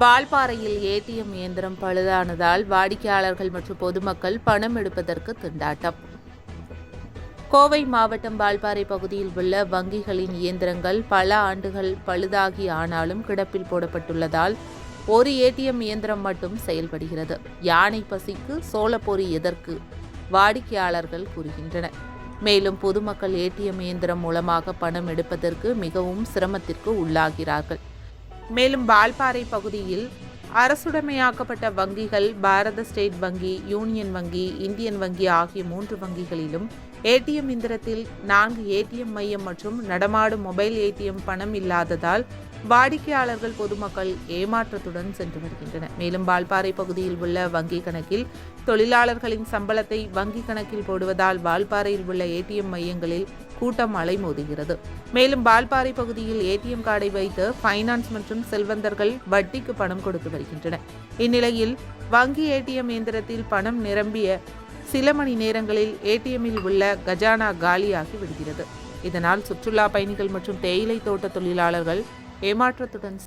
வால்பாறையில் ATM இயந்திரம் பழுதானதால் வாடிக்கையாளர்கள் மற்றும் பொதுமக்கள் பணம் எடுப்பதற்கு திண்டாட்டம். கோவை மாவட்டம் வால்பாறை பகுதியில் உள்ள வங்கிகளின் இயந்திரங்கள் பல ஆண்டுகள் பழுதாகி ஆனாலும் கிடப்பில் போடப்பட்டுள்ளதால் ஒரு ஏடிஎம் இயந்திரம் மட்டும் செயல்படுகிறது. யானை பசிக்கு சோளப்பொறி எதற்கு? வாடிக்கையாளர்கள் கூறுகின்றனர். மேலும் பொதுமக்கள் ஏடிஎம் இயந்திரம் மூலமாக பணம் எடுப்பதற்கு மிகவும் சிரமத்திற்கு உள்ளாகிறார்கள். மேலும் வால்பாறை பகுதியில் அரசுடைமையாக்கப்பட்ட வங்கிகள் பாரத ஸ்டேட் வங்கி யூனியன் வங்கி இந்தியன் வங்கி ஆகிய மூன்று வங்கிகளிலும் ஏடிஎம் இந்திரத்தில் நான்கு ஏடிஎம் மையம் மற்றும் நடமாடும் மொபைல் ஏடிஎம் பணம் இல்லாததால் வாடிக்கையாளர்கள் பொதுமக்கள் ஏமாற்றத்துடன் சென்று வருகின்றனர். மேலும் வால்பாறை பகுதியில் உள்ள வங்கி கணக்கில் தொழிலாளர்களின் சம்பளத்தை வங்கி கணக்கில் போடுவதால் வால்பாறையில் உள்ள ஏடிஎம் மையங்களில் கூட்டம் அலைமோதுகிறது மேலும் பால்பாறை பகுதியில் ஏடிஎம் கார்டை வைத்து ஃபைனான்ஸ் மற்றும் செல்வந்தர்கள் வட்டிக்கு பணம் கொடுத்து வருகின்றனர். இந்நிலையில் வங்கி ஏடிஎம் இயந்திரத்தில் பணம் நிரம்பிய சில மணி நேரங்களில் ஏடிஎம்மில் உள்ள கஜானா காலியாகி விடுகிறது. இதனால் சுற்றுலா பயணிகள் மற்றும் தேயிலை தோட்ட தொழிலாளர்கள் ஏமாற்றத்துடன்